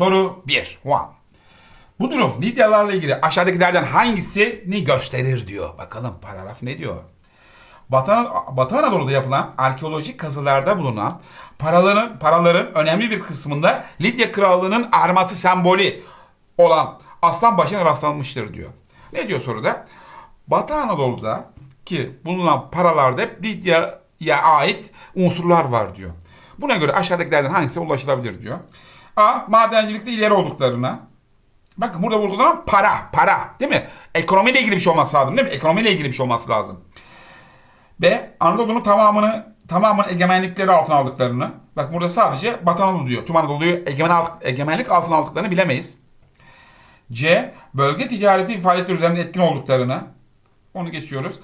Soru 1. One. Bu durum Lidyalarla ilgili aşağıdakilerden hangisini gösterir diyor. Bakalım paragraf ne diyor? Batı, Batı Anadolu'da yapılan arkeolojik kazılarda bulunan paraların paraların önemli bir kısmında Lidya Krallığı'nın arması sembolü olan aslan başına rastlanmıştır diyor. Ne diyor soruda? Batı Anadolu'da ki bulunan paralarda hep Lidya'ya ait unsurlar var diyor. Buna göre aşağıdakilerden hangisine ulaşılabilir diyor. A. Madencilikte ileri olduklarına. Bakın burada vurgulanan para, para değil mi? Ekonomiyle ilgili bir şey olması lazım değil mi? Ekonomiyle ilgili bir şey olması lazım. B. Anadolu'nun tamamını tamamını egemenlikleri altına aldıklarını. Bak burada sadece Batı Anadolu diyor. Tüm Anadolu'yu egemen, egemenlik altına aldıklarını bilemeyiz. C. Bölge ticareti faaliyetleri üzerinde etkin olduklarını. Onu geçiyoruz.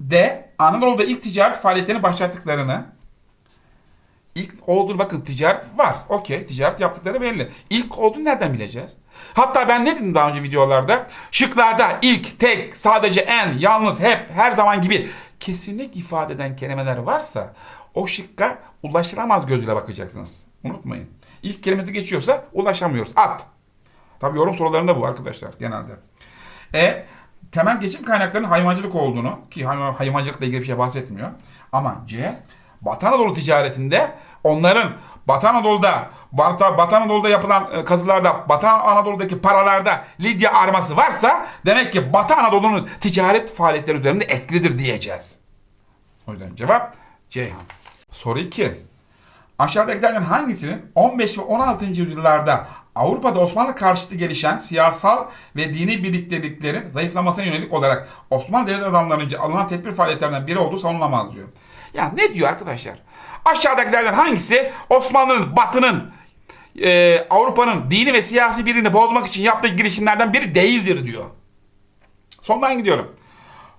D. Anadolu'da ilk ticaret faaliyetlerini başlattıklarını. İlk olduğunu bakın ticaret var. Okey ticaret yaptıkları belli. İlk olduğunu nereden bileceğiz? Hatta ben ne dedim daha önce videolarda? Şıklarda ilk, tek, sadece en, yalnız, hep, her zaman gibi kesinlik ifade eden kelimeler varsa o şıkka ulaşılamaz gözüyle bakacaksınız. Unutmayın. İlk kelimesi geçiyorsa ulaşamıyoruz. At. Tabii yorum sorularında bu arkadaşlar genelde. E temel geçim kaynaklarının hayvancılık olduğunu ki hayvan, hayvancılıkla ilgili bir şey bahsetmiyor. Ama C Batı Anadolu ticaretinde onların Batı Anadolu'da Batı, Batı Anadolu'da yapılan e, kazılarda Batı Anadolu'daki paralarda Lidya arması varsa demek ki Batı Anadolu'nun ticaret faaliyetleri üzerinde etkilidir diyeceğiz. O yüzden cevap Ceyhan. Soru 2. Aşağıdakilerden hangisinin 15 ve 16. yüzyıllarda Avrupa'da Osmanlı karşıtı gelişen siyasal ve dini birlikteliklerin zayıflamasına yönelik olarak Osmanlı devlet adamlarınca alınan tedbir faaliyetlerinden biri olduğu savunulamaz diyor. Ya ne diyor arkadaşlar? Aşağıdakilerden hangisi Osmanlı'nın, Batı'nın, e, Avrupa'nın dini ve siyasi birini bozmak için yaptığı girişimlerden biri değildir diyor. Sondan gidiyorum.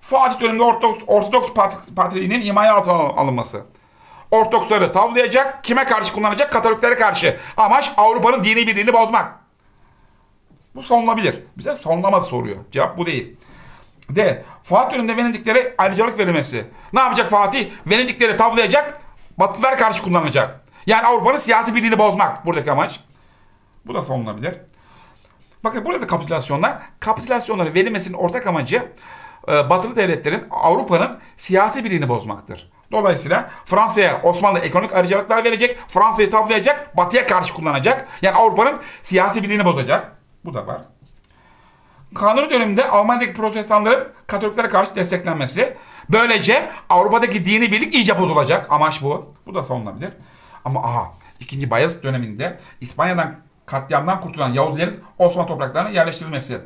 Fatih döneminde Ortodoks, Ortodoks pat- Patriğinin himaye altına al- alınması. Ortodoksları tavlayacak, kime karşı kullanacak? Katoliklere karşı. Amaç Avrupa'nın dini birliğini bozmak. Bu savunulabilir. Bize savunulmaz soruyor. Cevap bu değil. D. Fatih döneminde Venediklere ayrıcalık verilmesi. Ne yapacak Fatih? Venedikleri tavlayacak, Batılılara karşı kullanacak. Yani Avrupa'nın siyasi birliğini bozmak buradaki amaç. Bu da savunulabilir. Bakın burada da kapitülasyonlar, kapitülasyonların verilmesinin ortak amacı e, batılı devletlerin Avrupa'nın siyasi birliğini bozmaktır. Dolayısıyla Fransa'ya Osmanlı ekonomik ayrıcalıklar verecek, Fransa'yı tavlayacak, batıya karşı kullanacak. Yani Avrupa'nın siyasi birliğini bozacak. Bu da var. Kanuni döneminde Almanya'daki protestanların Katoliklere karşı desteklenmesi. Böylece Avrupa'daki dini birlik iyice bozulacak. Amaç bu. Bu da savunulabilir. Ama aha ikinci Bayezid döneminde İspanya'dan katliamdan kurtulan Yahudilerin Osmanlı topraklarına yerleştirilmesi.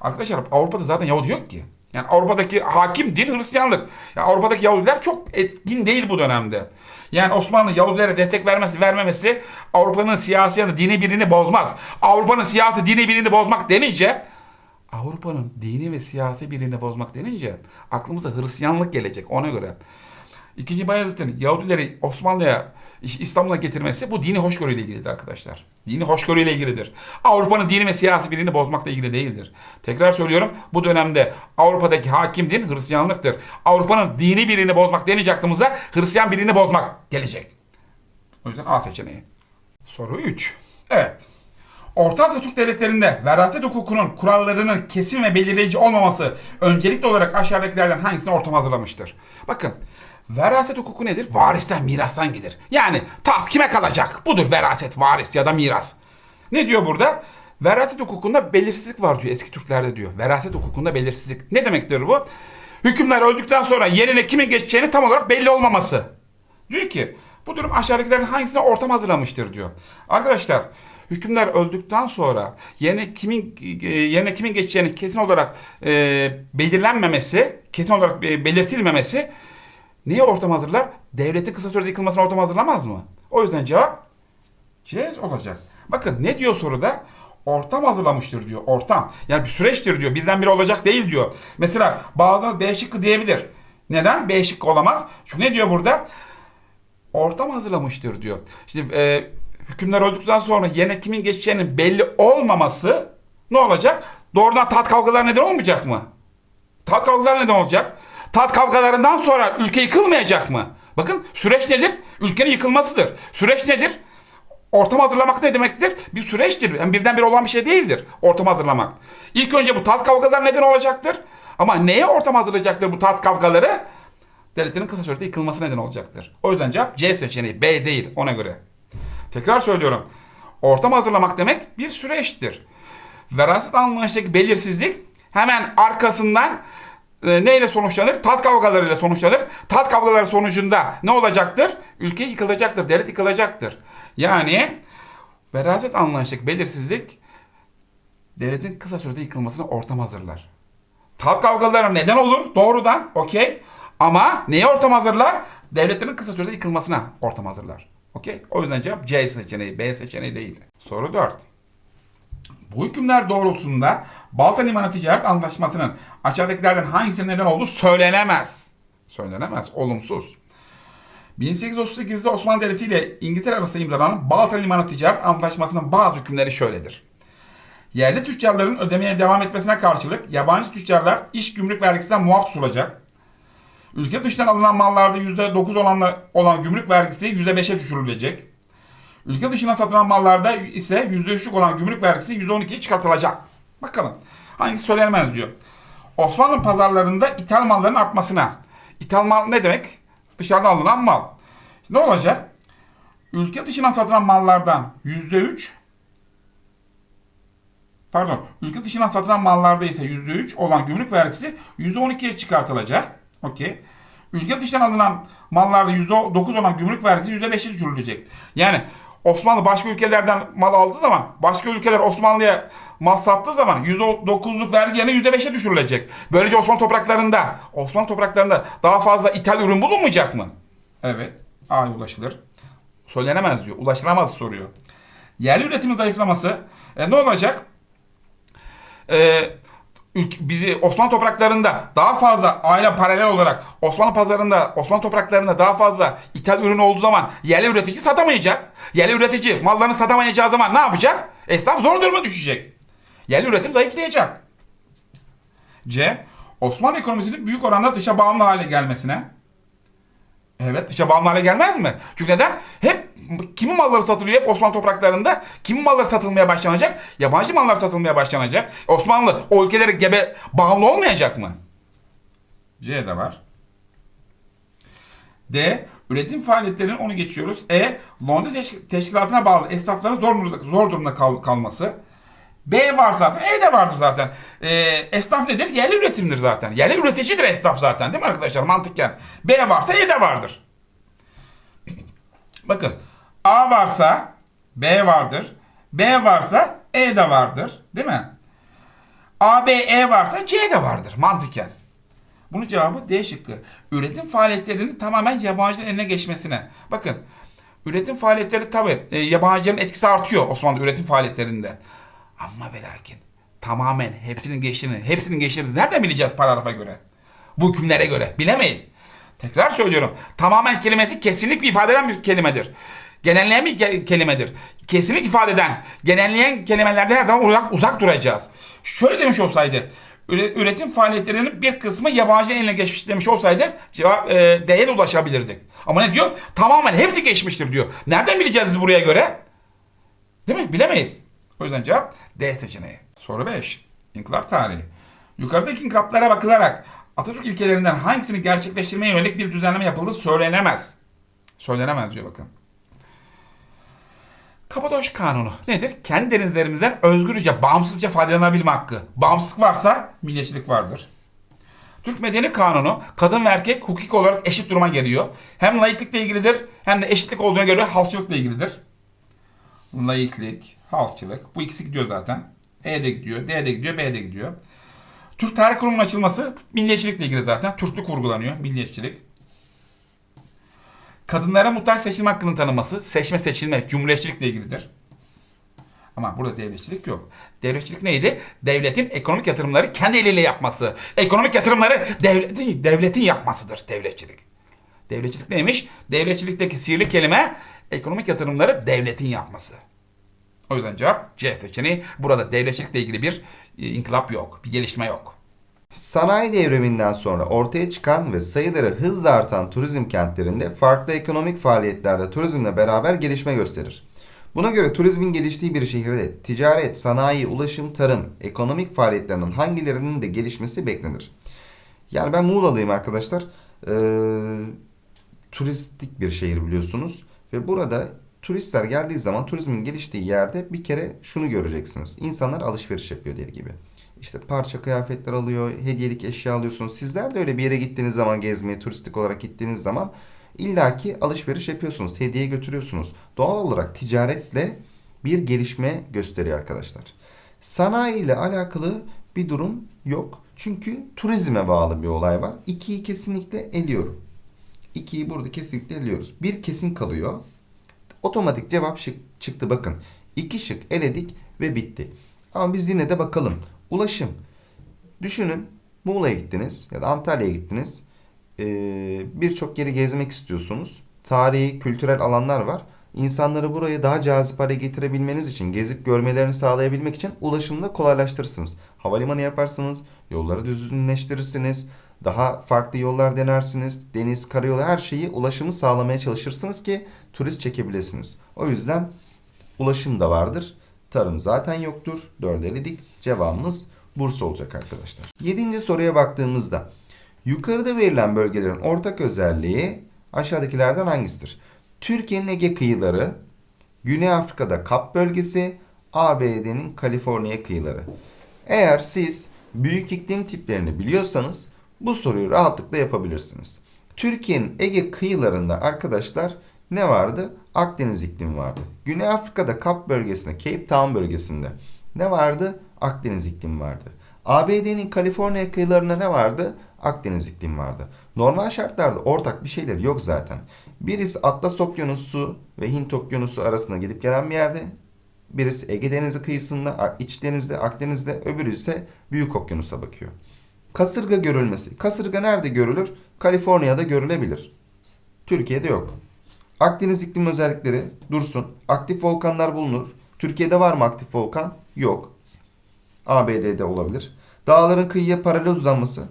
Arkadaşlar Avrupa'da zaten Yahudi yok ki. Yani Avrupa'daki hakim din Hristiyanlık. Yani Avrupa'daki Yahudiler çok etkin değil bu dönemde. Yani Osmanlı Yahudilere destek vermesi vermemesi Avrupa'nın siyasi ya da dini birliğini bozmaz. Avrupa'nın siyasi dini birliğini bozmak denince Avrupa'nın dini ve siyasi birliğini bozmak denince aklımıza Hristiyanlık gelecek ona göre. İkinci Bayezid'in Yahudileri Osmanlı'ya İstanbul'a getirmesi bu dini hoşgörüyle ilgilidir arkadaşlar. Dini hoşgörüyle ilgilidir. Avrupa'nın dini ve siyasi birliğini bozmakla ilgili değildir. Tekrar söylüyorum bu dönemde Avrupa'daki hakim din Hristiyanlıktır. Avrupa'nın dini birliğini bozmak denince aklımıza Hristiyan birliğini bozmak gelecek. O yüzden A seçeneği. Soru 3. Evet. Orta Asya Türk devletlerinde veraset hukukunun kurallarının kesin ve belirleyici olmaması öncelikli olarak aşağıdakilerden hangisine ortam hazırlamıştır? Bakın veraset hukuku nedir? Varisten, mirastan gelir. Yani taht kime kalacak? Budur veraset, varis ya da miras. Ne diyor burada? Veraset hukukunda belirsizlik var diyor eski Türklerde diyor. Veraset hukukunda belirsizlik. Ne demektir bu? Hükümler öldükten sonra yerine kimin geçeceğini tam olarak belli olmaması. Diyor ki bu durum aşağıdakilerin hangisine ortam hazırlamıştır diyor. Arkadaşlar hükümler öldükten sonra yerine kimin e, yerine kimin geçeceğini kesin olarak e, belirlenmemesi, kesin olarak e, belirtilmemesi neye ortam hazırlar? Devletin kısa sürede yıkılmasına ortam hazırlamaz mı? O yüzden cevap C olacak. Bakın ne diyor soruda? Ortam hazırlamıştır diyor. Ortam. Yani bir süreçtir diyor. Birdenbire olacak değil diyor. Mesela bazılarınız B şıkkı diyebilir. Neden? B şıkkı olamaz. Çünkü ne diyor burada? Ortam hazırlamıştır diyor. Şimdi e, hükümler öldükten sonra yerine kimin geçeceğinin belli olmaması ne olacak? Doğrudan tat kavgaları neden olmayacak mı? Tat kavgaları neden olacak? Tat kavgalarından sonra ülke yıkılmayacak mı? Bakın süreç nedir? Ülkenin yıkılmasıdır. Süreç nedir? Ortam hazırlamak ne demektir? Bir süreçtir. Yani birdenbire olan bir şey değildir ortam hazırlamak. İlk önce bu tat kavgalar neden olacaktır. Ama neye ortam hazırlayacaktır bu tat kavgaları? Devletinin kısa sürede yıkılması neden olacaktır. O yüzden cevap C seçeneği. B değil ona göre. Tekrar söylüyorum. Ortam hazırlamak demek bir süreçtir. Veraset anlayışındaki belirsizlik hemen arkasından e, neyle sonuçlanır? Tat kavgalarıyla sonuçlanır. Tat kavgaları sonucunda ne olacaktır? Ülke yıkılacaktır, devlet yıkılacaktır. Yani veraset anlayışındaki belirsizlik devletin kısa sürede yıkılmasına ortam hazırlar. Tat kavgaları neden olur? Doğrudan, okey. Ama neye ortam hazırlar? Devletlerin kısa sürede yıkılmasına ortam hazırlar. Okey? O yüzden cevap C seçeneği, B seçeneği değil. Soru 4. Bu hükümler doğrultusunda Balta Limanı Ticaret Antlaşması'nın aşağıdakilerden hangisinin neden olduğu söylenemez. Söylenemez, olumsuz. 1838'de Osmanlı Devleti ile İngiltere arasında imzalanan Balta Limanı Ticaret Antlaşması'nın bazı hükümleri şöyledir. Yerli tüccarların ödemeye devam etmesine karşılık yabancı tüccarlar iş gümrük vergisinden muaf tutulacak. Ülke dışından alınan mallarda %9 olanla, olan gümrük vergisi %5'e düşürülecek. Ülke dışına satılan mallarda ise %3'lük olan gümrük vergisi %12'ye çıkartılacak. Bakalım hangisi söylenemez diyor. Osmanlı pazarlarında ithal malların artmasına. İthal mal ne demek? Dışarıdan alınan mal. Ne olacak? Ülke dışına satılan mallardan %3 pardon ülke dışına satılan mallarda ise %3 olan gümrük vergisi %12'ye çıkartılacak. Okey. Ülke dışından alınan mallarda %9 olan gümrük vergisi %5'e düşürülecek. Yani Osmanlı başka ülkelerden mal aldığı zaman başka ülkeler Osmanlı'ya mal sattığı zaman %9'luk vergi yerine %5'e düşürülecek. Böylece Osmanlı topraklarında Osmanlı topraklarında daha fazla ithal ürün bulunmayacak mı? Evet. A'ya ulaşılır. Söylenemez diyor. Ulaşılamaz soruyor. Yerli üretimin zayıflaması. E, ne olacak? e, bizi Osmanlı topraklarında daha fazla aile paralel olarak Osmanlı pazarında Osmanlı topraklarında daha fazla ithal ürün olduğu zaman yerli üretici satamayacak. Yerli üretici mallarını satamayacağı zaman ne yapacak? Esnaf zor duruma düşecek. Yerli üretim zayıflayacak. C. Osmanlı ekonomisinin büyük oranda dışa bağımlı hale gelmesine. Evet dışa bağımlı hale gelmez mi? Çünkü neden? Hep kimin malları satılıyor hep Osmanlı topraklarında? Kimin malları satılmaya başlanacak? Yabancı mallar satılmaya başlanacak. Osmanlı o ülkelere gebe bağımlı olmayacak mı? C de var. D. Üretim faaliyetlerinin onu geçiyoruz. E. Londra teşk- teşkilatına bağlı esnafların zor zor durumda kal- kalması. B var zaten. E de vardır zaten. Ee, esnaf nedir? Yerli üretimdir zaten. Yerli üreticidir esnaf zaten değil mi arkadaşlar mantıken? B varsa E de vardır. Bakın A varsa B vardır. B varsa E de vardır. Değil mi? A, B, E varsa C de vardır mantıken. Bunun cevabı D şıkkı. Üretim faaliyetlerinin tamamen yabancıların eline geçmesine. Bakın üretim faaliyetleri tabi e, yabancıların etkisi artıyor Osmanlı üretim faaliyetlerinde. Ama ve tamamen hepsinin geçtiğini, hepsinin geçtiğini nereden bileceğiz paragrafa göre? Bu hükümlere göre bilemeyiz. Tekrar söylüyorum. Tamamen kelimesi kesinlik bir ifade eden bir kelimedir. Genelleyen bir ke- kelimedir. Kesinlik ifade eden, genelleyen kelimelerden her zaman uzak, uzak duracağız. Şöyle demiş olsaydı, üre- üretim faaliyetlerinin bir kısmı yabancı eline geçmiş demiş olsaydı cevap e, D'ye ulaşabilirdik. Ama ne diyor? Tamamen hepsi geçmiştir diyor. Nereden bileceğiz buraya göre? Değil mi? Bilemeyiz. O yüzden cevap D seçeneği. Soru 5. İnkılap tarihi. Yukarıdaki inkılaplara bakılarak Atatürk ilkelerinden hangisini gerçekleştirmeye yönelik bir düzenleme yapıldığı söylenemez. Söylenemez diyor bakın. Kapadoş Kanunu nedir? Kendi denizlerimizden özgürce, bağımsızca faydalanabilme hakkı. Bağımsızlık varsa milliyetçilik vardır. Türk Medeni Kanunu kadın ve erkek hukuki olarak eşit duruma geliyor. Hem laiklikle ilgilidir hem de eşitlik olduğuna göre halkçılıkla ilgilidir. Laiklik, halkçılık. Bu ikisi gidiyor zaten. E de gidiyor, D de gidiyor, B de gidiyor. Türk Tarih Kurumu'nun açılması milliyetçilikle ilgili zaten. Türklük vurgulanıyor, milliyetçilik. Kadınlara mutlak seçilme hakkının tanınması, seçme seçilme, cumhuriyetçilikle ilgilidir. Ama burada devletçilik yok. Devletçilik neydi? Devletin ekonomik yatırımları kendi eliyle yapması. Ekonomik yatırımları devletin, devletin yapmasıdır devletçilik. Devletçilik neymiş? Devletçilikteki sihirli kelime ekonomik yatırımları devletin yapması. O yüzden cevap C seçeneği. Burada devletçilikle ilgili bir e, inkılap yok, bir gelişme yok. Sanayi devriminden sonra ortaya çıkan ve sayıları hızla artan turizm kentlerinde farklı ekonomik faaliyetlerde turizmle beraber gelişme gösterir. Buna göre turizmin geliştiği bir şehirde ticaret, sanayi, ulaşım, tarım, ekonomik faaliyetlerinin hangilerinin de gelişmesi beklenir? Yani ben Muğla'lıyım arkadaşlar. Ee, turistik bir şehir biliyorsunuz. Ve burada turistler geldiği zaman turizmin geliştiği yerde bir kere şunu göreceksiniz. İnsanlar alışveriş yapıyor deli gibi. İşte parça kıyafetler alıyor, hediyelik eşya alıyorsunuz. Sizler de öyle bir yere gittiğiniz zaman gezmeye, turistik olarak gittiğiniz zaman illaki alışveriş yapıyorsunuz, hediye götürüyorsunuz. Doğal olarak ticaretle bir gelişme gösteriyor arkadaşlar. Sanayi ile alakalı bir durum yok. Çünkü turizme bağlı bir olay var. İkiyi kesinlikle eliyorum. İkiyi burada kesinlikle eliyoruz. Bir kesin kalıyor. Otomatik cevap şık çıktı bakın. İki şık eledik ve bitti. Ama biz yine de bakalım. Ulaşım. Düşünün Muğla'ya gittiniz ya da Antalya'ya gittiniz. Ee, Birçok yeri gezmek istiyorsunuz. Tarihi, kültürel alanlar var. İnsanları buraya daha cazip hale getirebilmeniz için, gezip görmelerini sağlayabilmek için ulaşımı da kolaylaştırırsınız. Havalimanı yaparsınız, yolları düzgünleştirirsiniz, daha farklı yollar denersiniz. Deniz, karayolu her şeyi ulaşımı sağlamaya çalışırsınız ki turist çekebilirsiniz. O yüzden ulaşım da vardır. Tarım zaten yoktur. Dörde eledik. Cevabımız Bursa olacak arkadaşlar. Yedinci soruya baktığımızda yukarıda verilen bölgelerin ortak özelliği aşağıdakilerden hangisidir? Türkiye'nin Ege kıyıları, Güney Afrika'da Kap bölgesi, ABD'nin Kaliforniya kıyıları. Eğer siz büyük iklim tiplerini biliyorsanız bu soruyu rahatlıkla yapabilirsiniz. Türkiye'nin Ege kıyılarında arkadaşlar ne vardı? Akdeniz iklimi vardı. Güney Afrika'da Kap bölgesinde, Cape Town bölgesinde ne vardı? Akdeniz iklimi vardı. ABD'nin Kaliforniya kıyılarında ne vardı? Akdeniz iklimi vardı. Normal şartlarda ortak bir şeyler yok zaten. Birisi Atlas Okyanusu ve Hint Okyanusu arasında gidip gelen bir yerde. Birisi Ege Denizi kıyısında, iç denizde, Akdeniz'de, öbürü ise Büyük Okyanus'a bakıyor. Kasırga görülmesi. Kasırga nerede görülür? Kaliforniya'da görülebilir. Türkiye'de yok. Akdeniz iklim özellikleri dursun. Aktif volkanlar bulunur. Türkiye'de var mı aktif volkan? Yok. ABD'de olabilir. Dağların kıyıya paralel uzanması.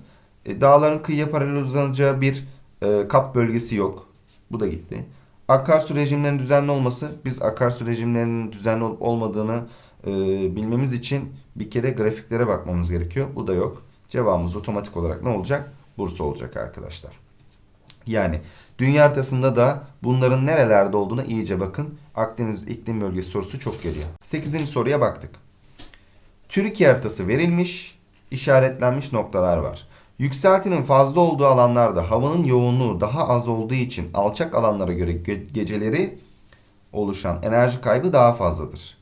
E, dağların kıyıya paralel uzanacağı bir e, kap bölgesi yok. Bu da gitti. Akarsu rejimlerinin düzenli olması. Biz akarsu rejimlerinin düzenli olup olmadığını e, bilmemiz için bir kere grafiklere bakmamız gerekiyor. Bu da yok. Cevabımız otomatik olarak ne olacak? Bursa olacak arkadaşlar. Yani dünya haritasında da bunların nerelerde olduğuna iyice bakın. Akdeniz iklim bölgesi sorusu çok geliyor. 8. soruya baktık. Türkiye haritası verilmiş, işaretlenmiş noktalar var. Yükseltinin fazla olduğu alanlarda havanın yoğunluğu daha az olduğu için alçak alanlara göre ge- geceleri oluşan enerji kaybı daha fazladır.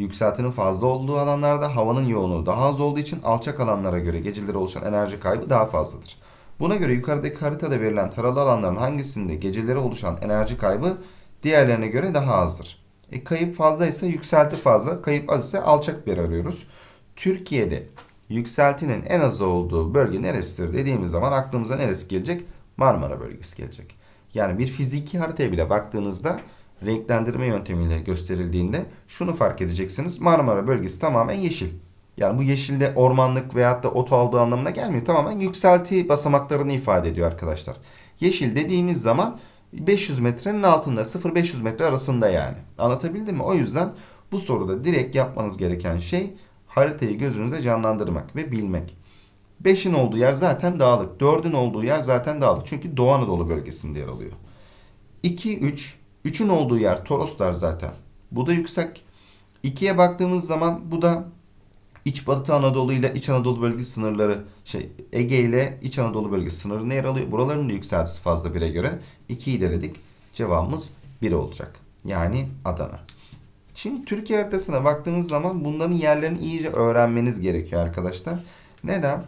Yükseltinin fazla olduğu alanlarda havanın yoğunluğu daha az olduğu için alçak alanlara göre geceleri oluşan enerji kaybı daha fazladır. Buna göre yukarıdaki haritada verilen taralı alanların hangisinde geceleri oluşan enerji kaybı diğerlerine göre daha azdır? E, kayıp fazla ise yükselti fazla, kayıp az ise alçak bir arıyoruz. Türkiye'de yükseltinin en az olduğu bölge neresidir dediğimiz zaman aklımıza neresi gelecek? Marmara bölgesi gelecek. Yani bir fiziki haritaya bile baktığınızda renklendirme yöntemiyle gösterildiğinde şunu fark edeceksiniz. Marmara bölgesi tamamen yeşil. Yani bu yeşilde ormanlık veyahut da ot aldığı anlamına gelmiyor. Tamamen yükselti basamaklarını ifade ediyor arkadaşlar. Yeşil dediğimiz zaman 500 metrenin altında 0-500 metre arasında yani. Anlatabildim mi? O yüzden bu soruda direkt yapmanız gereken şey haritayı gözünüzde canlandırmak ve bilmek. 5'in olduğu yer zaten dağlık. 4'ün olduğu yer zaten dağlık. Çünkü Doğu Anadolu bölgesinde yer alıyor. 2, 3. 3'ün olduğu yer Toroslar zaten. Bu da yüksek. 2'ye baktığımız zaman bu da İç Batı Anadolu ile İç Anadolu bölgesi sınırları şey Ege ile İç Anadolu bölgesi sınırında yer alıyor. Buraların da yükseltisi fazla 1'e göre 2'yi denedik. Cevabımız 1 olacak. Yani Adana. Şimdi Türkiye haritasına baktığınız zaman bunların yerlerini iyice öğrenmeniz gerekiyor arkadaşlar. Neden?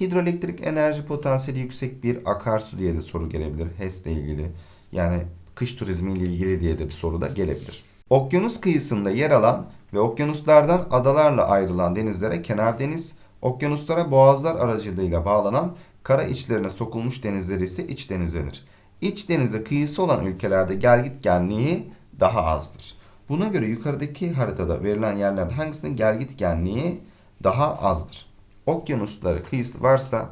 Hidroelektrik enerji potansiyeli yüksek bir akarsu diye de soru gelebilir. HES ile ilgili. Yani kış turizmi ile ilgili diye de bir soru da gelebilir. Okyanus kıyısında yer alan ve okyanuslardan adalarla ayrılan denizlere kenar deniz, okyanuslara boğazlar aracılığıyla bağlanan kara içlerine sokulmuş denizleri ise iç deniz denir. İç denize kıyısı olan ülkelerde gelgitgenliği daha azdır. Buna göre yukarıdaki haritada verilen yerlerin hangisinde gelgitgenliği daha azdır? Okyanusları kıyısı varsa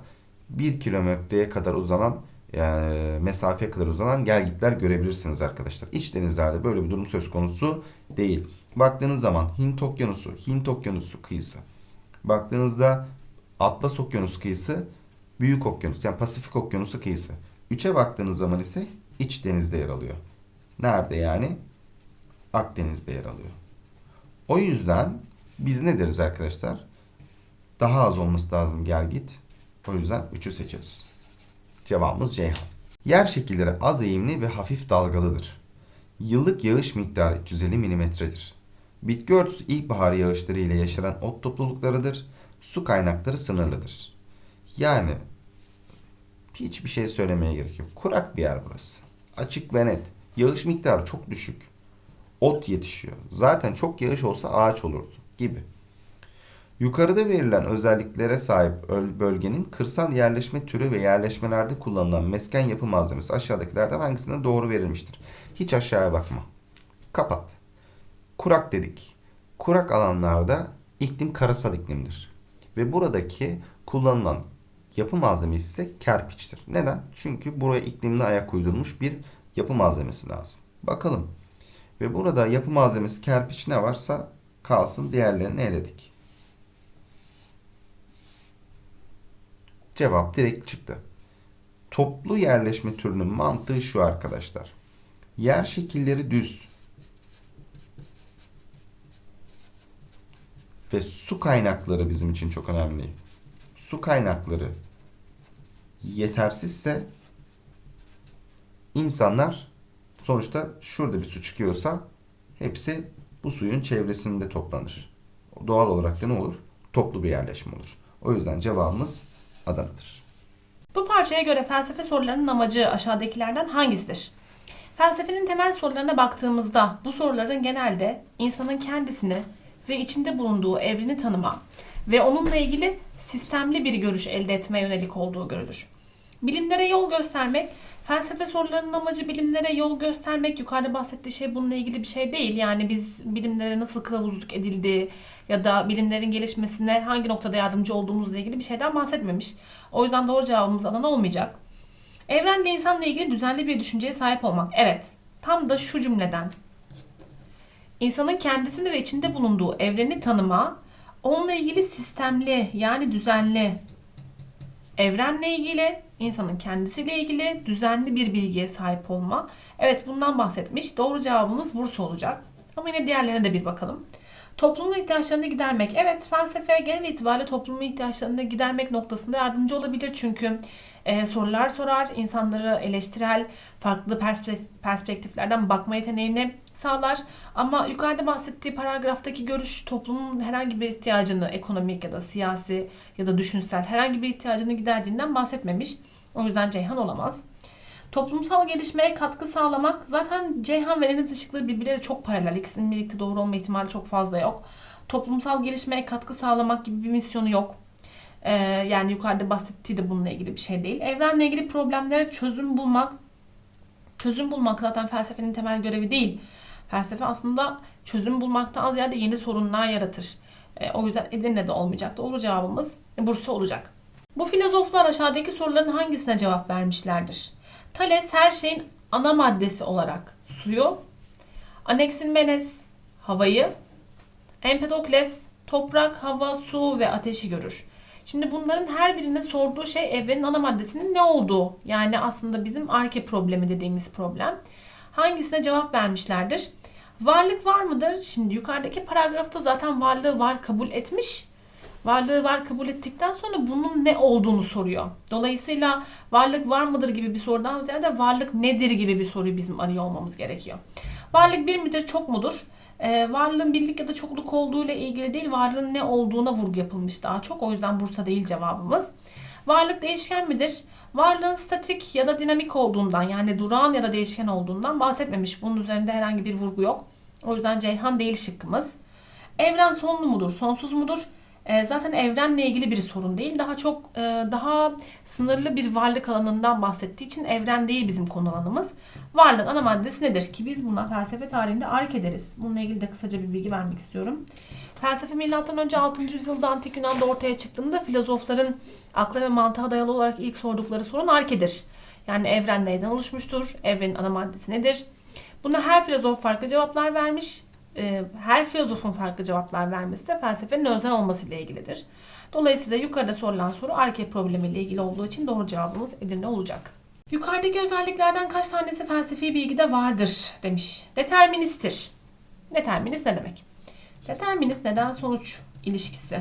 1 kilometreye kadar uzanan yani mesafe kadar uzanan gelgitler görebilirsiniz arkadaşlar. İç denizlerde böyle bir durum söz konusu değil. Baktığınız zaman Hint Okyanusu, Hint Okyanusu kıyısı. Baktığınızda Atlas Okyanusu kıyısı, Büyük Okyanus yani Pasifik Okyanusu kıyısı. Üçe baktığınız zaman ise iç denizde yer alıyor. Nerede yani? Akdeniz'de yer alıyor. O yüzden biz ne deriz arkadaşlar? Daha az olması lazım gel git. O yüzden 3'ü seçeriz. Cevabımız Ceyhan. Yer şekilleri az eğimli ve hafif dalgalıdır. Yıllık yağış miktarı 350 milimetredir. Bitki örtüsü ilkbahar yağışları ile yaşanan ot topluluklarıdır. Su kaynakları sınırlıdır. Yani hiçbir şey söylemeye gerek yok. Kurak bir yer burası. Açık ve net. Yağış miktarı çok düşük. Ot yetişiyor. Zaten çok yağış olsa ağaç olurdu gibi. Yukarıda verilen özelliklere sahip öl- bölgenin kırsal yerleşme türü ve yerleşmelerde kullanılan mesken yapı malzemesi aşağıdakilerden hangisine doğru verilmiştir? Hiç aşağıya bakma. Kapat. Kurak dedik. Kurak alanlarda iklim karasal iklimdir. Ve buradaki kullanılan yapı malzemesi ise kerpiçtir. Neden? Çünkü buraya iklimine ayak uydurmuş bir yapı malzemesi lazım. Bakalım. Ve burada yapı malzemesi kerpiç ne varsa kalsın diğerlerini eledik. Cevap direkt çıktı. Toplu yerleşme türünün mantığı şu arkadaşlar. Yer şekilleri düz. Ve su kaynakları bizim için çok önemli. Su kaynakları yetersizse insanlar sonuçta şurada bir su çıkıyorsa hepsi bu suyun çevresinde toplanır. Doğal olarak da ne olur? Toplu bir yerleşme olur. O yüzden cevabımız Adana'dır. Bu parçaya göre felsefe sorularının amacı aşağıdakilerden hangisidir? Felsefenin temel sorularına baktığımızda bu soruların genelde insanın kendisini ve içinde bulunduğu evreni tanıma ve onunla ilgili sistemli bir görüş elde etme yönelik olduğu görülür. Bilimlere yol göstermek, felsefe sorularının amacı bilimlere yol göstermek, yukarıda bahsettiği şey bununla ilgili bir şey değil. Yani biz bilimlere nasıl kılavuzluk edildiği ya da bilimlerin gelişmesine hangi noktada yardımcı olduğumuzla ilgili bir şeyden bahsetmemiş. O yüzden doğru cevabımız Adana olmayacak. Evrenle insanla ilgili düzenli bir düşünceye sahip olmak. Evet, tam da şu cümleden. İnsanın kendisini ve içinde bulunduğu evreni tanıma, onunla ilgili sistemli yani düzenli evrenle ilgili, insanın kendisiyle ilgili düzenli bir bilgiye sahip olma. Evet bundan bahsetmiş. Doğru cevabımız Bursa olacak. Ama yine diğerlerine de bir bakalım. Toplumun ihtiyaçlarını gidermek. Evet felsefe genel itibariyle toplumun ihtiyaçlarını gidermek noktasında yardımcı olabilir. Çünkü e, sorular sorar, insanları eleştirel, farklı perspe- perspektiflerden bakma yeteneğini sağlar. Ama yukarıda bahsettiği paragraftaki görüş toplumun herhangi bir ihtiyacını, ekonomik ya da siyasi ya da düşünsel herhangi bir ihtiyacını giderdiğinden bahsetmemiş. O yüzden Ceyhan olamaz. Toplumsal gelişmeye katkı sağlamak zaten Ceyhan ve Deniz ışıkları birbirleriyle çok paralel. İkisinin birlikte doğru olma ihtimali çok fazla yok. Toplumsal gelişmeye katkı sağlamak gibi bir misyonu yok. Ee, yani yukarıda bahsettiği de bununla ilgili bir şey değil. Evrenle ilgili problemlere çözüm bulmak, çözüm bulmak zaten felsefenin temel görevi değil. Felsefe aslında çözüm bulmaktan ziyade yeni sorunlar yaratır. Ee, o yüzden Edirne'de olmayacak. Doğru cevabımız Bursa olacak. Bu filozoflar aşağıdaki soruların hangisine cevap vermişlerdir? Thales her şeyin ana maddesi olarak suyu, Anaximandres havayı, Empedokles toprak, hava, su ve ateşi görür. Şimdi bunların her birine sorduğu şey evrenin ana maddesinin ne olduğu. Yani aslında bizim arke problemi dediğimiz problem. Hangisine cevap vermişlerdir? Varlık var mıdır? Şimdi yukarıdaki paragrafta zaten varlığı var kabul etmiş. Varlığı var kabul ettikten sonra bunun ne olduğunu soruyor. Dolayısıyla varlık var mıdır gibi bir sorudan ziyade varlık nedir gibi bir soruyu bizim arıyor olmamız gerekiyor. Varlık bir midir, çok mudur? Ee, varlığın birlik ya da çokluk olduğu ile ilgili değil, varlığın ne olduğuna vurgu yapılmış daha çok. O yüzden Bursa değil cevabımız. Varlık değişken midir? Varlığın statik ya da dinamik olduğundan yani durağan ya da değişken olduğundan bahsetmemiş. Bunun üzerinde herhangi bir vurgu yok. O yüzden Ceyhan değil şıkkımız. Evren sonlu mudur, sonsuz mudur? Ee, zaten evrenle ilgili bir sorun değil. Daha çok e, daha sınırlı bir varlık alanından bahsettiği için evren değil bizim konu alanımız. Varlığın ana maddesi nedir ki biz buna felsefe tarihinde ark ederiz. Bununla ilgili de kısaca bir bilgi vermek istiyorum. Felsefe milattan önce 6. yüzyılda antik Yunan'da ortaya çıktığında filozofların akla ve mantığa dayalı olarak ilk sordukları sorun arkedir. Yani evren neyden oluşmuştur? Evrenin ana maddesi nedir? Buna her filozof farklı cevaplar vermiş. Ee, Her filozofun farklı cevaplar vermesi de felsefenin özel olmasıyla ilgilidir. Dolayısıyla yukarıda sorulan soru arke problemiyle ilgili olduğu için doğru cevabımız Edirne olacak. Yukarıdaki özelliklerden kaç tanesi felsefi bilgide vardır demiş. Deterministtir. Determinist ne demek? Determinist neden sonuç ilişkisi.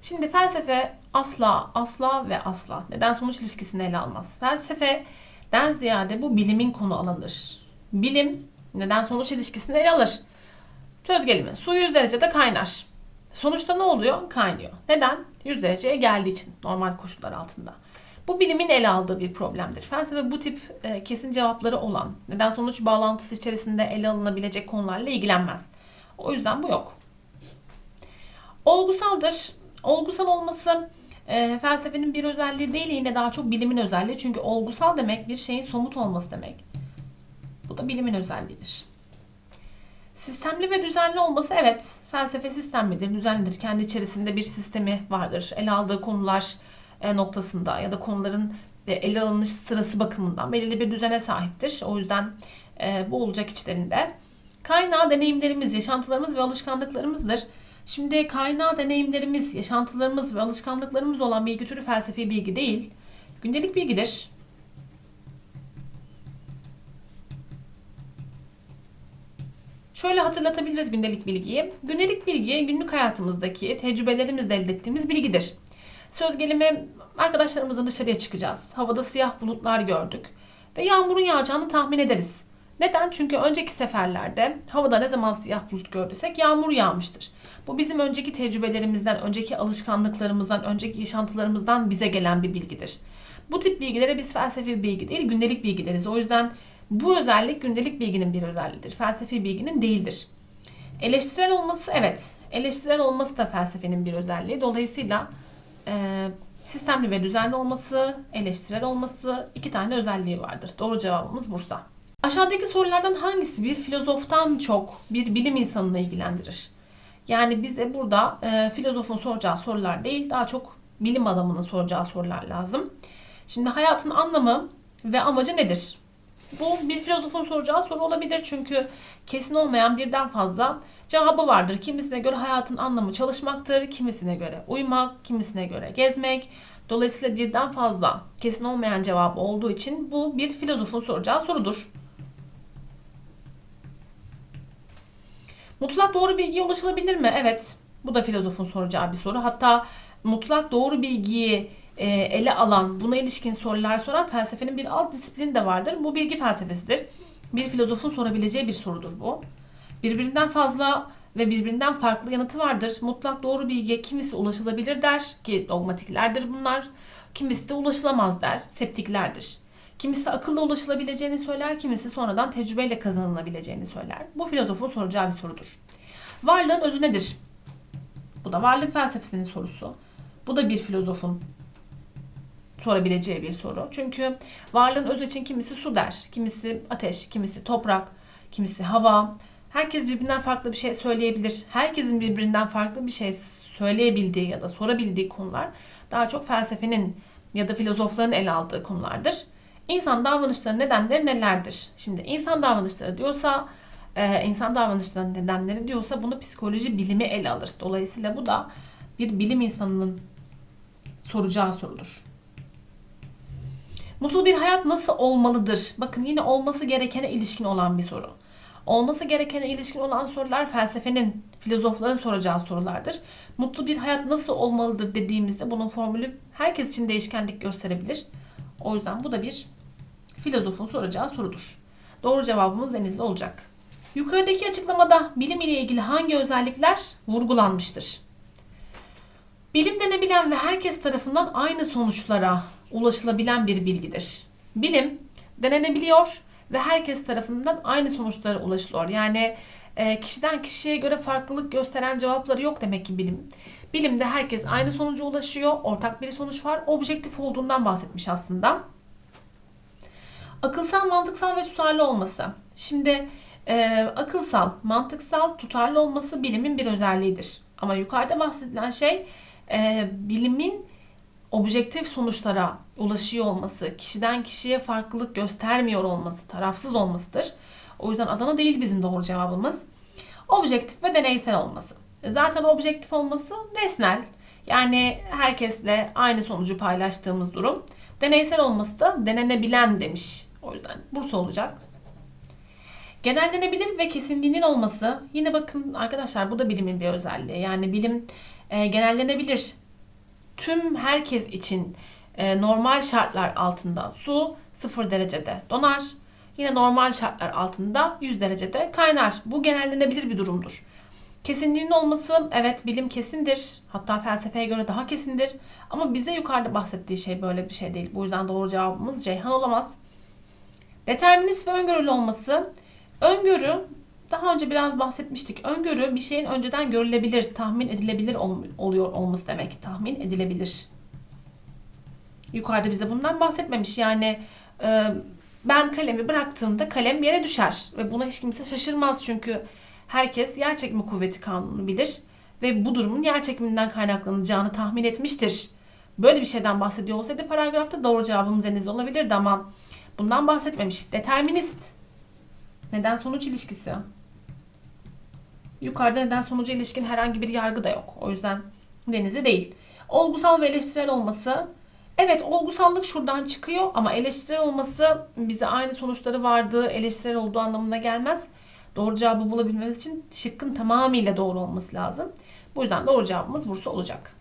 Şimdi felsefe asla asla ve asla neden sonuç ilişkisini ele almaz. Felsefeden ziyade bu bilimin konu alanıdır. Bilim neden sonuç ilişkisini ele alır. Söz gelimi su 100 derecede kaynar. Sonuçta ne oluyor? Kaynıyor. Neden? 100 dereceye geldiği için normal koşullar altında. Bu bilimin ele aldığı bir problemdir. Felsefe bu tip e, kesin cevapları olan, neden sonuç bağlantısı içerisinde ele alınabilecek konularla ilgilenmez. O yüzden bu yok. Olgusaldır. Olgusal olması e, felsefenin bir özelliği değil yine daha çok bilimin özelliği. Çünkü olgusal demek bir şeyin somut olması demek. Bu da bilimin özelliğidir. Sistemli ve düzenli olması evet felsefe sistemlidir, düzenlidir. Kendi içerisinde bir sistemi vardır. Ele aldığı konular e, noktasında ya da konuların e, ele alınış sırası bakımından belirli bir düzene sahiptir. O yüzden e, bu olacak içlerinde. Kaynağı deneyimlerimiz, yaşantılarımız ve alışkanlıklarımızdır. Şimdi kaynağı deneyimlerimiz, yaşantılarımız ve alışkanlıklarımız olan bilgi türü felsefi bilgi değil. Gündelik bilgidir. Şöyle hatırlatabiliriz gündelik bilgiyi. Gündelik bilgi günlük hayatımızdaki tecrübelerimizle elde ettiğimiz bilgidir. Söz gelimi arkadaşlarımızla dışarıya çıkacağız. Havada siyah bulutlar gördük ve yağmurun yağacağını tahmin ederiz. Neden? Çünkü önceki seferlerde havada ne zaman siyah bulut gördüysek yağmur yağmıştır. Bu bizim önceki tecrübelerimizden, önceki alışkanlıklarımızdan, önceki yaşantılarımızdan bize gelen bir bilgidir. Bu tip bilgilere biz felsefi bilgi değil, gündelik bilgi deriz. O yüzden bu özellik gündelik bilginin bir özelliğidir. Felsefi bilginin değildir. Eleştirel olması evet, eleştirel olması da felsefenin bir özelliği. Dolayısıyla e, sistemli ve düzenli olması, eleştirel olması iki tane özelliği vardır. Doğru cevabımız Bursa. Aşağıdaki sorulardan hangisi bir filozoftan çok bir bilim insanını ilgilendirir? Yani bize burada e, filozofun soracağı sorular değil, daha çok bilim adamının soracağı sorular lazım. Şimdi hayatın anlamı ve amacı nedir? Bu bir filozofun soracağı soru olabilir çünkü kesin olmayan birden fazla cevabı vardır. Kimisine göre hayatın anlamı çalışmaktır, kimisine göre uyumak, kimisine göre gezmek. Dolayısıyla birden fazla kesin olmayan cevabı olduğu için bu bir filozofun soracağı sorudur. Mutlak doğru bilgiye ulaşılabilir mi? Evet. Bu da filozofun soracağı bir soru. Hatta mutlak doğru bilgiyi e, ele alan, buna ilişkin sorular soran felsefenin bir alt disiplini de vardır. Bu bilgi felsefesidir. Bir filozofun sorabileceği bir sorudur bu. Birbirinden fazla ve birbirinden farklı yanıtı vardır. Mutlak doğru bilgiye kimisi ulaşılabilir der ki dogmatiklerdir bunlar. Kimisi de ulaşılamaz der, septiklerdir. Kimisi akılla ulaşılabileceğini söyler, kimisi sonradan tecrübeyle kazanılabileceğini söyler. Bu filozofun soracağı bir sorudur. Varlığın özü nedir? Bu da varlık felsefesinin sorusu. Bu da bir filozofun sorabileceği bir soru. Çünkü varlığın özü için kimisi su der, kimisi ateş, kimisi toprak, kimisi hava. Herkes birbirinden farklı bir şey söyleyebilir. Herkesin birbirinden farklı bir şey söyleyebildiği ya da sorabildiği konular daha çok felsefenin ya da filozofların ele aldığı konulardır. İnsan davranışları nedenleri nelerdir? Şimdi insan davranışları diyorsa, e, insan davranışlarının nedenleri diyorsa bunu psikoloji bilimi ele alır. Dolayısıyla bu da bir bilim insanının soracağı sorudur. Mutlu bir hayat nasıl olmalıdır? Bakın yine olması gerekene ilişkin olan bir soru. Olması gerekene ilişkin olan sorular felsefenin, filozofların soracağı sorulardır. Mutlu bir hayat nasıl olmalıdır dediğimizde bunun formülü herkes için değişkenlik gösterebilir. O yüzden bu da bir filozofun soracağı sorudur. Doğru cevabımız denizli olacak. Yukarıdaki açıklamada bilim ile ilgili hangi özellikler vurgulanmıştır? Bilim denebilen ve herkes tarafından aynı sonuçlara ulaşılabilen bir bilgidir. Bilim denenebiliyor ve herkes tarafından aynı sonuçlara ulaşılıyor. Yani e, kişiden kişiye göre farklılık gösteren cevapları yok demek ki bilim. Bilimde herkes aynı sonuca ulaşıyor. Ortak bir sonuç var. Objektif olduğundan bahsetmiş aslında. Akılsal, mantıksal ve tutarlı olması. Şimdi Ee, akılsal, mantıksal, tutarlı olması bilimin bir özelliğidir. Ama yukarıda bahsedilen şey e, bilimin objektif sonuçlara ulaşıyor olması, kişiden kişiye farklılık göstermiyor olması, tarafsız olmasıdır. O yüzden Adana değil bizim doğru cevabımız. Objektif ve deneysel olması. Zaten objektif olması nesnel. Yani herkesle aynı sonucu paylaştığımız durum. Deneysel olması da denenebilen demiş. O yüzden Bursa olacak. Genellenebilir ve kesinliğinin olması yine bakın arkadaşlar bu da bilimin bir özelliği. Yani bilim e, genellenebilir. Tüm herkes için e, normal şartlar altında su 0 derecede donar. Yine normal şartlar altında 100 derecede kaynar. Bu genellenebilir bir durumdur. Kesinliğinin olması evet bilim kesindir. Hatta felsefeye göre daha kesindir. Ama bize yukarıda bahsettiği şey böyle bir şey değil. Bu yüzden doğru cevabımız Ceyhan olamaz. Determinist ve öngörülü olması. Öngörü daha önce biraz bahsetmiştik. Öngörü bir şeyin önceden görülebilir, tahmin edilebilir ol- oluyor olması demek. Tahmin edilebilir. Yukarıda bize bundan bahsetmemiş. Yani e, ben kalemi bıraktığımda kalem yere düşer ve buna hiç kimse şaşırmaz çünkü herkes yer çekimi kuvveti kanunu bilir ve bu durumun yer çekiminden kaynaklanacağını tahmin etmiştir. Böyle bir şeyden bahsediyor olsaydı paragrafta doğru cevabımız henüz olabilirdi ama bundan bahsetmemiş. Determinist. Neden sonuç ilişkisi. Yukarıda neden sonuca ilişkin herhangi bir yargı da yok. O yüzden denizi değil. Olgusal ve eleştirel olması Evet olgusallık şuradan çıkıyor ama eleştirel olması bize aynı sonuçları vardığı eleştirel olduğu anlamına gelmez. Doğru cevabı bulabilmemiz için şıkkın tamamıyla doğru olması lazım. Bu yüzden doğru cevabımız Bursa olacak.